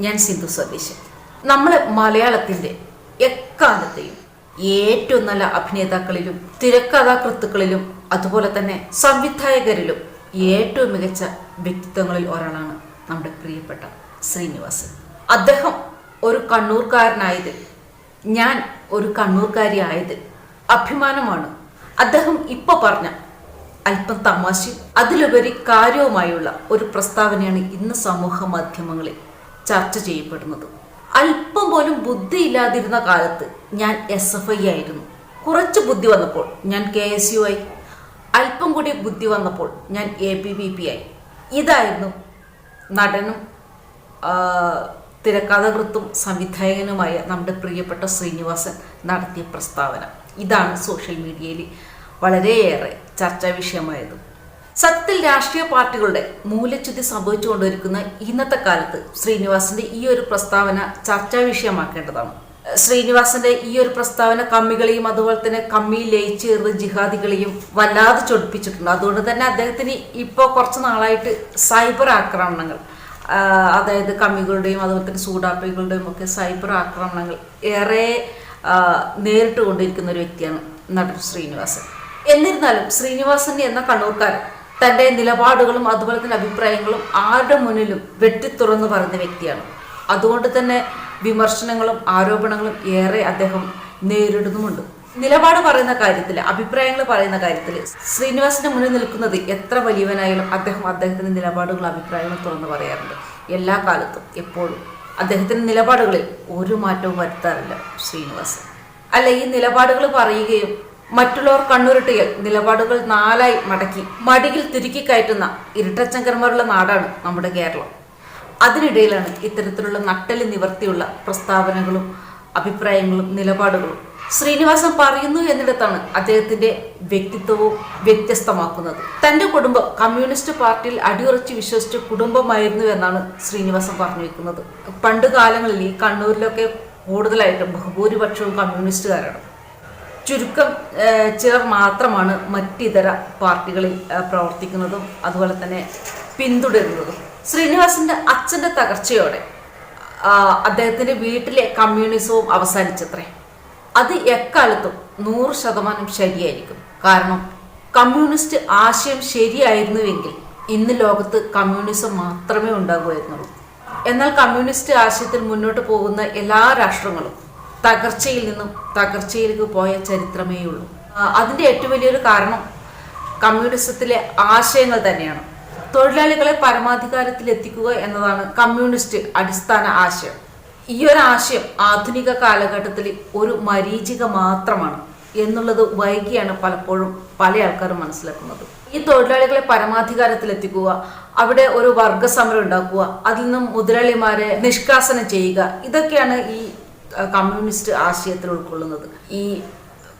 ഞാൻ സിന്ധു സ്വദേശി. നമ്മൾ മലയാളത്തിന്റെ എക്കാലത്തെയും ഏറ്റവും നല്ല അഭിനേതാക്കളിലും തിരക്കഥാകൃത്തുക്കളിലും അതുപോലെ തന്നെ സംവിധായകരിലും ഏറ്റവും മികച്ച വ്യക്തിത്വങ്ങളിൽ ഒരാളാണ് നമ്മുടെ പ്രിയപ്പെട്ട ശ്രീനിവാസൻ. അദ്ദേഹം ഒരു കണ്ണൂർക്കാരനായത് ഞാൻ ഒരു കണ്ണൂർക്കാരി ആയത് അഭിമാനമാണ്. അദ്ദേഹം ഇപ്പൊ പറഞ്ഞ അല്പം തമാശയും അതിലുപരി കാര്യവുമായുള്ള ഒരു പ്രസ്താവനയാണ് ഇന്ന് സമൂഹ മാധ്യമങ്ങളിൽ ചർച്ച ചെയ്യപ്പെടുന്നത്. അല്പം പോലും ബുദ്ധി ഇല്ലാതിരുന്ന കാലത്ത് ഞാൻ എസ് എഫ് ഐ ആയിരുന്നു. കുറച്ച് ബുദ്ധി വന്നപ്പോൾ ഞാൻ കെ എസ് യു ആയി. അല്പം കൂടി ബുദ്ധി വന്നപ്പോൾ ഞാൻ എ പി ബി പി ആയി. ഇതായിരുന്നു നടനും തിരക്കഥകൃത്തും സംവിധായകനുമായ നമ്മുടെ പ്രിയപ്പെട്ട ശ്രീനിവാസൻ നടത്തിയ പ്രസ്താവന. ഇതാണ് സോഷ്യൽ മീഡിയയിൽ വളരെയേറെ ചർച്ചാ വിഷയമായത്. സത്യത്തിൽ രാഷ്ട്രീയ പാർട്ടികളുടെ മൂല്യച്യുതി സംഭവിച്ചുകൊണ്ടിരിക്കുന്ന ഇന്നത്തെ കാലത്ത് ശ്രീനിവാസന്റെ ഈ ഒരു പ്രസ്താവന ചർച്ചാ വിഷയമാക്കേണ്ടതാണ്. ശ്രീനിവാസന്റെ ഈ ഒരു പ്രസ്താവന കമ്മികളെയും അതുപോലെ തന്നെ കമ്മിയിൽ ലയിച്ചേർന്ന് ജിഹാദികളെയും വല്ലാതെ ചൊടിപ്പിച്ചിട്ടുണ്ട്. അതുകൊണ്ട് തന്നെ അദ്ദേഹത്തിന് ഇപ്പോൾ കുറച്ച് നാളായിട്ട് സൈബർ ആക്രമണങ്ങൾ അതായത് കമ്മികളുടെയും അതുപോലെ തന്നെ സൂഡാപ്പികളുടെയും ഒക്കെ സൈബർ ആക്രമണങ്ങൾ ഏറെ നേരിട്ട് കൊണ്ടിരിക്കുന്ന ഒരു വ്യക്തിയാണ് നടൻ ശ്രീനിവാസൻ. എന്നിരുന്നാലും ശ്രീനിവാസൻ എന്ന കണ്ണൂർക്കാരൻ തന്റെ നിലപാടുകളും അതുപോലെ തന്നെ അഭിപ്രായങ്ങളും ആരുടെ മുന്നിലും വെട്ടിത്തുറന്ന് പറയുന്ന വ്യക്തിയാണ്. അതുകൊണ്ട് തന്നെ വിമർശനങ്ങളും ആരോപണങ്ങളും ഏറെ അദ്ദേഹം നേരിടുന്നുമുണ്ട്. നിലപാട് പറയുന്ന കാര്യത്തിൽ അഭിപ്രായങ്ങൾ പറയുന്ന കാര്യത്തിൽ ശ്രീനിവാസിന്റെ മുന്നിൽ നിൽക്കുന്നത് എത്ര വലിയവനായാലും അദ്ദേഹം അദ്ദേഹത്തിന്റെ നിലപാടുകളും അഭിപ്രായങ്ങളും തുറന്നു പറയാറുണ്ട്. എല്ലാ കാലത്തും എപ്പോഴും അദ്ദേഹത്തിന്റെ നിലപാടുകളിൽ ഒരു മാറ്റവും വരുത്താറില്ല ശ്രീനിവാസൻ. അല്ല ഈ നിലപാടുകൾ പറയുകയും മറ്റുള്ളവർ കണ്ണുരുട്ടിയാൽ നിലപാടുകൾ നാലായി മടക്കി മടിയിൽ തിരുക്കി കയറ്റുന്ന ഇരട്ടച്ചങ്കന്മാരുള്ള നാടാണ് നമ്മുടെ കേരളം. അതിനിടയിലാണ് ഇത്തരത്തിലുള്ള നട്ടൽ നിവർത്തിയുള്ള പ്രസ്താവനകളും അഭിപ്രായങ്ങളും നിലപാടുകളും ശ്രീനിവാസൻ പറയുന്നു എന്നിടത്താണ് അദ്ദേഹത്തിന്റെ വ്യക്തിത്വവും വ്യത്യസ്തമാക്കുന്നത്. തന്റെ കുടുംബം കമ്മ്യൂണിസ്റ്റ് പാർട്ടിയിൽ അടിയുറച്ച് വിശ്വസിച്ച കുടുംബമായിരുന്നു എന്നാണ് ശ്രീനിവാസൻ പറഞ്ഞു വെക്കുന്നത്. പണ്ട് കാലങ്ങളിൽ ഈ കണ്ണൂരിലൊക്കെ കൂടുതലായിട്ടും ബഹുഭൂരിപക്ഷവും കമ്മ്യൂണിസ്റ്റുകാരാണ്. ചുരുക്കം ചിലർ മാത്രമാണ് മറ്റിതര പാർട്ടികളിൽ പ്രവർത്തിക്കുന്നതും അതുപോലെ തന്നെ പിന്തുടരുന്നതും. ശ്രീനിവാസിന്റെ അച്ഛന്റെ തകർച്ചയോടെ അദ്ദേഹത്തിന്റെ വീട്ടിലെ കമ്മ്യൂണിസവും അവസാനിച്ചത്രേ. അത് എക്കാലത്തും നൂറ് ശതമാനം ശരിയായിരിക്കും. കാരണം കമ്മ്യൂണിസ്റ്റ് ആശയം ശരിയായിരുന്നുവെങ്കിൽ ഇന്ന് ലോകത്ത് കമ്മ്യൂണിസം മാത്രമേ ഉണ്ടാകുമായിരുന്നുള്ളൂ. എന്നാൽ കമ്മ്യൂണിസ്റ്റ് ആശയത്തിൽ മുന്നോട്ട് പോകുന്ന എല്ലാ രാഷ്ട്രങ്ങളും തകർച്ചയിൽ നിന്നും തകർച്ചയിലേക്ക് പോയ ചരിത്രമേ ഉള്ളൂ ആ, അതിന്റെ ഏറ്റവും വലിയൊരു കാരണം കമ്മ്യൂണിസത്തിലെ ആശയങ്ങൾ തന്നെയാണ്. തൊഴിലാളികളെ പരമാധികാരത്തിൽ എത്തിക്കുക എന്നതാണ് കമ്മ്യൂണിസ്റ്റ് അടിസ്ഥാന ആശയം. ഈ ഒരു ആശയം ആധുനിക കാലഘട്ടത്തിൽ ഒരു മരീചിക മാത്രമാണ് എന്നുള്ളത് വൈകിയാണ് പലപ്പോഴും പല ആൾക്കാരും മനസ്സിലാക്കുന്നത്. ഈ തൊഴിലാളികളെ പരമാധികാരത്തിൽ എത്തിക്കുക അവിടെ ഒരു വർഗ സമരം ഉണ്ടാക്കുക അതിൽ നിന്നും മുതലാളിമാരെ നിഷ്കാസനം ചെയ്യുക ഇതൊക്കെയാണ് ഈ കമ്മ്യൂണിസ്റ്റ് ആശയത്തിൽ ഉൾക്കൊള്ളുന്നത്. ഈ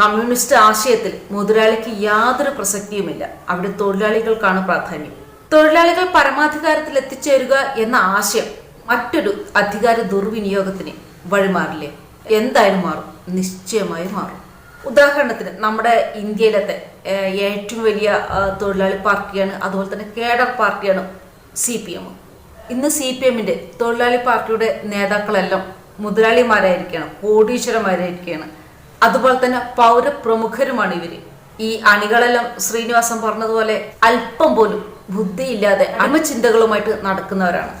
കമ്മ്യൂണിസ്റ്റ് ആശയത്തിൽ മുതലാളിക്ക് യാതൊരു പ്രസക്തിയുമില്ല. അവിടെ തൊഴിലാളികൾക്കാണ് പ്രാധാന്യം. തൊഴിലാളികൾ പരമാധികാരത്തിൽ എത്തിച്ചേരുക എന്ന ആശയം മറ്റൊരു അധികാര ദുർവിനിയോഗത്തിന് വഴിമാറില്ലേ? എന്തായാലും മാറും. നിശ്ചയമായി മാറും. ഉദാഹരണത്തിന് നമ്മുടെ ഇന്ത്യയിലത്തെ ഏറ്റവും വലിയ തൊഴിലാളി പാർട്ടിയാണ് അതുപോലെ തന്നെ കേഡർ പാർട്ടിയാണ് സി പി എം. ഇന്ന് സി പി എമ്മിന്റെ തൊഴിലാളി പാർട്ടിയുടെ നേതാക്കളെല്ലാം മുതലാളിമാരായിരിക്കണം കോടീശ്വരന്മാരായിരിക്കുകയാണ് അതുപോലെ തന്നെ പൗരപ്രമുഖരുമാണ് ഇവർ. ഈ അണികളെല്ലാം ശ്രീനിവാസൻ പറഞ്ഞതുപോലെ അല്പം പോലും ബുദ്ധിയില്ലാതെ അമചിന്തകളുമായിട്ട് നടക്കുന്നവരാണ്.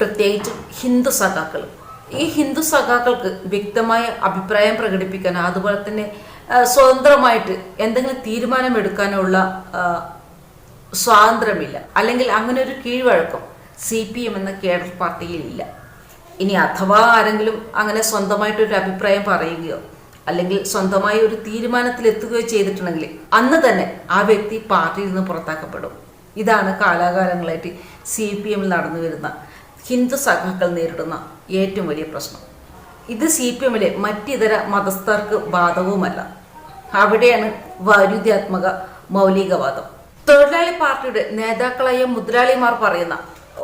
പ്രത്യേകിച്ച് ഹിന്ദു സഖാക്കൾ. ഈ ഹിന്ദു സഖാക്കൾക്ക് വ്യക്തമായ അഭിപ്രായം പ്രകടിപ്പിക്കാനോ അതുപോലെ തന്നെ സ്വതന്ത്രമായിട്ട് എന്തെങ്കിലും തീരുമാനമെടുക്കാനോ ഉള്ള സ്വാതന്ത്ര്യമില്ല. അല്ലെങ്കിൽ അങ്ങനെ ഒരു കീഴ്വഴക്കം സി പി എം എന്ന കേഡർ പാർട്ടിയിൽ ഇല്ല. ഇനി അഥവാ ആരെങ്കിലും അങ്ങനെ സ്വന്തമായിട്ടൊരു അഭിപ്രായം പറയുകയോ അല്ലെങ്കിൽ സ്വന്തമായി ഒരു തീരുമാനത്തിൽ എത്തുകയോ ചെയ്തിട്ടുണ്ടെങ്കിൽ അന്ന് തന്നെ ആ വ്യക്തി പാർട്ടിയിൽ നിന്ന് പുറത്താക്കപ്പെടും. ഇതാണ് കാലാകാലങ്ങളായിട്ട് സി പി എമ്മിൽ നടന്നു വരുന്ന ഹിന്ദു സഖാക്കൾ നേരിടുന്ന ഏറ്റവും വലിയ പ്രശ്നം. ഇത് സി പി എമ്മിലെ മറ്റിതര മതസ്ഥർക്ക് ബാധകവുമല്ല. അവിടെയാണ് വൈരുദ്ധ്യാത്മക മൗലികവാദം. തൊഴിലാളി പാർട്ടിയുടെ നേതാക്കളായ മുതലാളിമാർ പറയുന്ന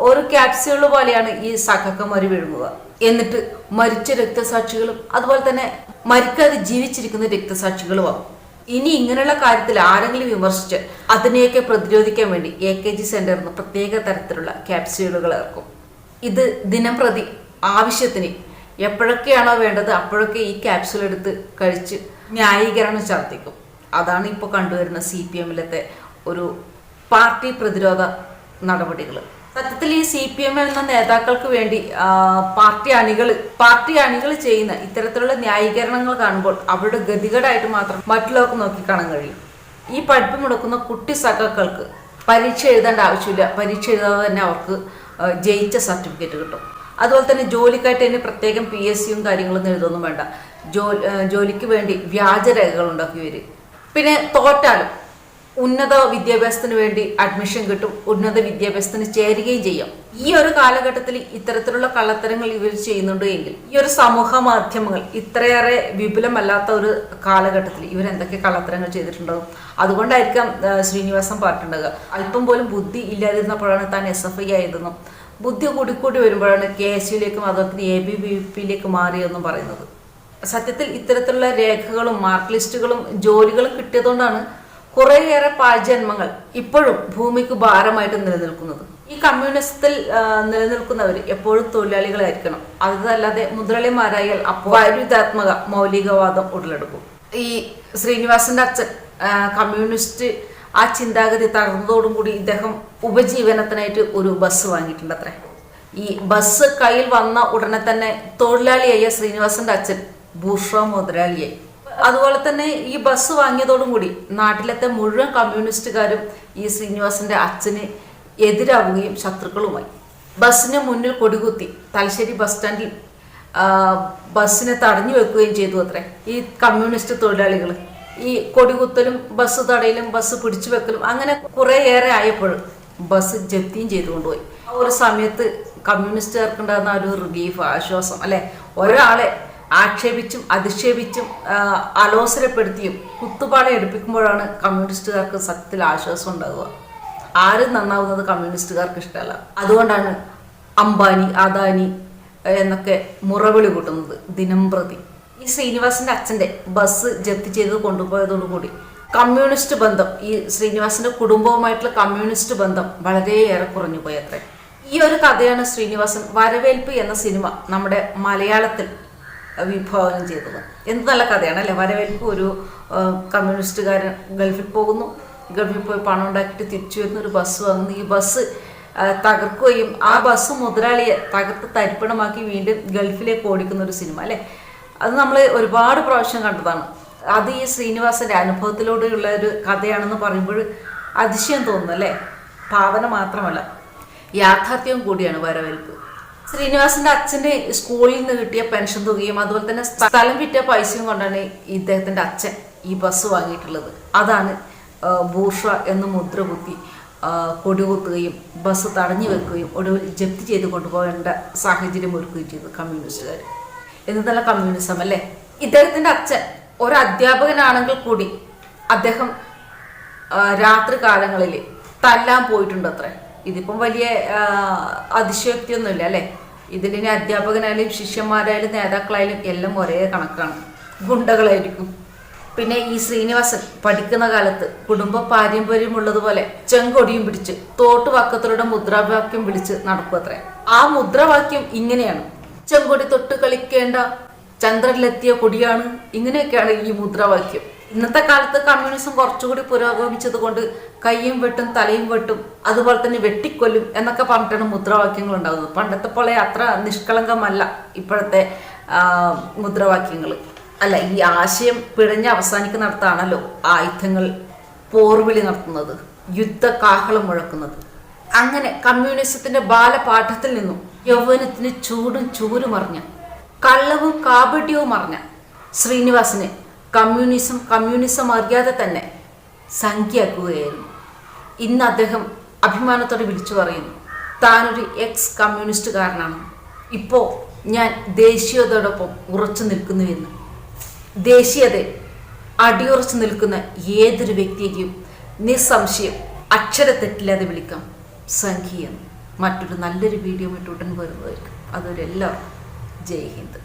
ഒരു ക്യാപ്സ്യൂൾ പോലെയാണ് ഈ സഖക്കന്മാർ വിഴുങ്ങുക എന്നിട്ട് മരിച്ച രക്തസാക്ഷികളും അതുപോലെ തന്നെ മരിക്കാതെ ജീവിച്ചിരിക്കുന്ന രക്തസാക്ഷികളുമാകും ഇനി ഇങ്ങനെയുള്ള കാര്യത്തിൽ ആരെങ്കിലും വിമർശിച്ച് അതിനെയൊക്കെ പ്രതിരോധിക്കാൻ വേണ്ടി എ കെ ജി സെന്ററിന് പ്രത്യേക തരത്തിലുള്ള ക്യാപ്സ്യൂളുകൾ ഇറക്കും. ഇത് ദിനം പ്രതി ആവശ്യത്തിന് എപ്പോഴൊക്കെയാണോ വേണ്ടത് അപ്പോഴൊക്കെ ഈ ക്യാപ്സ്യൂൾ എടുത്ത് കഴിച്ച് ന്യായീകരണം ചർത്തിക്കും അതാണ് ഇപ്പോൾ കണ്ടുവരുന്ന സി പി എമ്മിലത്തെ ഒരു പാർട്ടി പ്രതിരോധ നടപടികൾ സത്യത്തിൽ ഈ സി പി എം എന്ന നേതാക്കൾക്ക് വേണ്ടി പാർട്ടി അണികൾ പാർട്ടി അണികൾ ചെയ്യുന്ന ഇത്തരത്തിലുള്ള ന്യായീകരണങ്ങൾ കാണുമ്പോൾ അവരുടെ ഗതികേടായിട്ട് മാത്രം മറ്റുള്ളവർക്ക് നോക്കിക്കാണാൻ കഴിയും. ഈ പഠിപ്പ് മുടക്കുന്ന കുട്ടി സഖാക്കൾക്ക് പരീക്ഷ എഴുതേണ്ട ആവശ്യമില്ല. പരീക്ഷ എഴുതാതെ തന്നെ അവർക്ക് ജയിച്ച സർട്ടിഫിക്കറ്റ് കിട്ടും. അതുപോലെ തന്നെ ജോലിക്കായിട്ട് തന്നെ പ്രത്യേകം പി എസ് സിയും കാര്യങ്ങളൊന്നും എഴുതൊന്നും വേണ്ട. ജോലി ജോലിക്ക് വേണ്ടി വ്യാജരേഖകൾ ഉണ്ടാക്കി വരും പിന്നെ തോറ്റാലും ഉന്നത വിദ്യാഭ്യാസത്തിന് വേണ്ടി അഡ്മിഷൻ കിട്ടും ഉന്നത വിദ്യാഭ്യാസത്തിന് ചേരുകയും ചെയ്യാം. ഈ ഒരു കാലഘട്ടത്തിൽ ഇത്തരത്തിലുള്ള കള്ളത്തരങ്ങൾ ഇവർ ചെയ്യുന്നുണ്ട് എങ്കിൽ ഈ ഒരു സമൂഹ മാധ്യമങ്ങൾ ഇത്രയേറെ വിപുലമല്ലാത്ത ഒരു കാലഘട്ടത്തിൽ ഇവർ എന്തൊക്കെ കള്ളത്തരങ്ങൾ ചെയ്തിട്ടുണ്ടാകും അതുകൊണ്ടായിരിക്കാം ശ്രീനിവാസൻ പറഞ്ഞിട്ടുണ്ടാകുക അല്പം പോലും ബുദ്ധി ഇല്ലാതിരുന്നപ്പോഴാണ് താൻ എസ് എഫ് ഐ ആയതെന്നും ബുദ്ധി കൂടിക്കൂടി വരുമ്പോഴാണ് കെ എസ് യുയിലേക്കും അതുപോലെ തന്നെ എ ബി വി പിയിലേക്ക് മാറിയെന്നും പറയുന്നത്. സത്യത്തിൽ ഇത്തരത്തിലുള്ള രേഖകളും മാർക്ക് ലിസ്റ്റുകളും ജോലികളും കിട്ടിയതുകൊണ്ടാണ് കുറേയേറെ പാഴ്ജന്മങ്ങൾ ഇപ്പോഴും ഭൂമിക്ക് ഭാരമായിട്ട് നിലനിൽക്കുന്നത്. ഈ കമ്മ്യൂണിസത്തിൽ നിലനിൽക്കുന്നവർ എപ്പോഴും തൊഴിലാളികളായിരിക്കണം. അതല്ലാതെ മുതലാളിമാരായാൽ അപ്പോൾ വൈരുദ്ധാത്മക മൗലികവാദം ഉടലെടുക്കും. ഈ ശ്രീനിവാസന്റെ അച്ഛൻ കമ്മ്യൂണിസ്റ്റ് ആ ചിന്താഗതി തകർന്നതോടും കൂടി ഇദ്ദേഹം ഉപജീവനത്തിനായിട്ട് ഒരു ബസ് വാങ്ങിയിട്ടുണ്ട് ഈ ബസ് കയ്യിൽ വന്ന ഉടനെ തന്നെ തൊഴിലാളിയായ ശ്രീനിവാസന്റെ അച്ഛൻ ഭൂഷ മുതലാളിയായി. അതുപോലെ തന്നെ ഈ ബസ് വാങ്ങിയതോടും കൂടി നാട്ടിലത്തെ മുഴുവൻ കമ്മ്യൂണിസ്റ്റുകാരും ഈ ശ്രീനിവാസന്റെ അച്ഛന് എതിരാവുകയും ശത്രുക്കളുമായി. ബസ്സിന് മുന്നിൽ കൊടികുത്തി തലശ്ശേരി ബസ് സ്റ്റാൻഡിൽ ബസ്സിനെ തടഞ്ഞു വെക്കുകയും ചെയ്തു അത്രേ. ഈ കമ്മ്യൂണിസ്റ്റ് തൊഴിലാളികൾ ഈ കൊടികുത്തലും ബസ് തടയിലും ബസ് പിടിച്ചു വെക്കലും അങ്ങനെ ഏറെ ആയപ്പോൾ ബസ് ജപ്തിയും ചെയ്തു കൊണ്ടുപോയി. ആ ഒരു സമയത്ത് കമ്മ്യൂണിസ്റ്റുകാർക്ക് ഉണ്ടാകുന്ന ആ ഒരു റിലീഫ് ആശ്വാസം അല്ലെ? ഒരാളെ ആക്ഷേപിച്ചും അധിക്ഷേപിച്ചും അലോസരപ്പെടുത്തിയും കുത്തുപാട എടുപ്പിക്കുമ്പോഴാണ് കമ്മ്യൂണിസ്റ്റുകാർക്ക് സത്യത്തിൽ ആശ്വാസം ഉണ്ടാവുക. ആരും നന്നാവുന്നത് കമ്മ്യൂണിസ്റ്റുകാർക്ക് ഇഷ്ടമല്ല. അതുകൊണ്ടാണ് അംബാനി അദാനി എന്നൊക്കെ മുറവിളി കൂട്ടുന്നത് ദിനം പ്രതി. ഈ ശ്രീനിവാസിന്റെ അച്ഛന്റെ ബസ് ജപ്തി ചെയ്ത് കൊണ്ടുപോയതോടുകൂടി കമ്മ്യൂണിസ്റ്റ് ബന്ധം ഈ ശ്രീനിവാസിന്റെ കുടുംബവുമായിട്ടുള്ള കമ്മ്യൂണിസ്റ്റ് ബന്ധം വളരെയേറെ കുറഞ്ഞു പോയത്രേ ഈ ഒരു കഥയാണ് ശ്രീനിവാസൻ വരവേൽപ്പ് എന്ന സിനിമ നമ്മുടെ മലയാളത്തിൽ വിഭാവനം ചെയ്തത്. എന്ത് നല്ല കഥയാണ് അല്ലേ? വരവേൽപ്പ് ഒരു കമ്മ്യൂണിസ്റ്റുകാരൻ ഗൾഫിൽ പോകുന്നു. ഗൾഫിൽ പോയി പണം ഉണ്ടാക്കിയിട്ട് തിരിച്ചു വരുന്ന ഒരു ബസ് വാങ്ങുന്നു ഈ ബസ് തകർക്കുകയും ആ ബസ് മുതലാളിയെ തകർത്ത് തരിപ്പണമാക്കി വീണ്ടും ഗൾഫിലേക്ക് ഓടിക്കുന്ന ഒരു സിനിമ അല്ലേ? അത് നമ്മൾ ഒരുപാട് പ്രാവശ്യം കണ്ടതാണ്. അത് ഈ ശ്രീനിവാസന്റെ അനുഭവത്തിലൂടെയുള്ള ഒരു കഥയാണെന്ന് പറയുമ്പോൾ അതിശയം തോന്നുന്നു അല്ലേ? ഭാവന മാത്രമല്ല. യാഥാർത്ഥ്യവും കൂടിയാണ് വരവേൽപ്പ്. ശ്രീനിവാസന്റെ അച്ഛന്റെ സ്കൂളിൽ നിന്ന് കിട്ടിയ പെൻഷൻ തുകയും അതുപോലെ തന്നെ സ്ഥലം വിറ്റ പൈസയും കൊണ്ടാണ് ഇദ്ദേഹത്തിന്റെ അച്ഛൻ ഈ ബസ് വാങ്ങിയിട്ടുള്ളത്. അതാണ് ബൂർഷ എന്ന് മുദ്ര കുത്തി കൊടികുത്തുകയും ബസ് തടഞ്ഞു വെക്കുകയും ഒടുവിൽ ജപ്തി ചെയ്ത് കൊണ്ടുപോകേണ്ട സാഹചര്യം ഒരുക്കുകയും ചെയ്തു കമ്മ്യൂണിസ്റ്റുകാർ. എന്ന് നല്ല കമ്മ്യൂണിസം അല്ലേ? ഇദ്ദേഹത്തിന്റെ അച്ഛൻ ഒരു അധ്യാപകനാണെങ്കിൽ കൂടി അദ്ദേഹം രാത്രി കാലങ്ങളിൽ തല്ലാൻ പോയിട്ടുണ്ട് അത്രേ ഇതിപ്പം വലിയ അതിശയോക്തിയൊന്നുമില്ല അല്ലേ? ഇതിലിനി അധ്യാപകനായാലും ശിഷ്യന്മാരായാലും നേതാക്കളായാലും എല്ലാം ഒരേ കണക്കാണ്. ഗുണ്ടകളായിരിക്കും. പിന്നെ ഈ ശ്രീനിവാസൻ പഠിക്കുന്ന കാലത്ത് കുടുംബ പാരമ്പര്യമുള്ളതുപോലെ ചെങ്കൊടിയും പിടിച്ച് തോട്ടുവാക്കത്തരുടെ മുദ്രാവാക്യം വിളിച്ച് നടക്കുമത്രേ ആ മുദ്രാവാക്യം ഇങ്ങനെയാണ്. ചെങ്കൊടി തൊട്ട് കളിക്കേണ്ട ചന്ദ്രനിലെത്തിയ കൊടിയാണ് ഇങ്ങനെയൊക്കെയാണ് ഈ മുദ്രാവാക്യം. ഇന്നത്തെ കാലത്ത് കമ്മ്യൂണിസം കുറച്ചുകൂടി പുരോഗമിച്ചത് കൊണ്ട് കൈയും വെട്ടും തലയും വെട്ടും അതുപോലെ തന്നെ വെട്ടിക്കൊല്ലും എന്നൊക്കെ പറഞ്ഞിട്ടാണ് മുദ്രാവാക്യങ്ങൾ ഉണ്ടാകുന്നത്. പണ്ടത്തെ പോലെ അത്ര നിഷ്കളങ്കമല്ല ഇപ്പോഴത്തെ മുദ്രാവാക്യങ്ങൾ. അല്ല ഈ ആശയം പിഴഞ്ഞ് അവസാനിക്കുന്നിടത്താണല്ലോ ആയുധങ്ങൾ പോർവിളി നടത്തുന്നത് യുദ്ധ കാഹളം മുഴക്കുന്നത്. അങ്ങനെ കമ്മ്യൂണിസത്തിന്റെ ബാലപാഠത്തിൽ നിന്നും യൗവനത്തിന് ചൂടും ചൂരും അറിഞ്ഞ കള്ളവും കാപട്യവും അറിഞ്ഞ ശ്രീനിവാസനെ കമ്മ്യൂണിസം കമ്മ്യൂണിസം അറിയാതെ തന്നെ സംഖ്യയാക്കുകയായിരുന്നു. ഇന്ന് അദ്ദേഹം അഭിമാനത്തോടെ വിളിച്ചു പറയുന്നു താനൊരു എക്സ് കമ്മ്യൂണിസ്റ്റുകാരനാണ് ഇപ്പോൾ ഞാൻ ദേശീയതയോടൊപ്പം ഉറച്ചു നിൽക്കുന്നുവെന്ന് ദേശീയത അടിയുറച്ചു നിൽക്കുന്ന ഏതൊരു വ്യക്തിയെയും നിസ്സംശയം അക്ഷരത്തെറ്റില്ലാതെ വിളിക്കാം. സംഖ്യയെന്ന് മറ്റൊരു നല്ലൊരു വീഡിയോ ഇട്ടുടൻ വരുന്നതായിരിക്കും. അതൊരു എല്ലാവർക്കും ജയ് ഹിന്ദ്.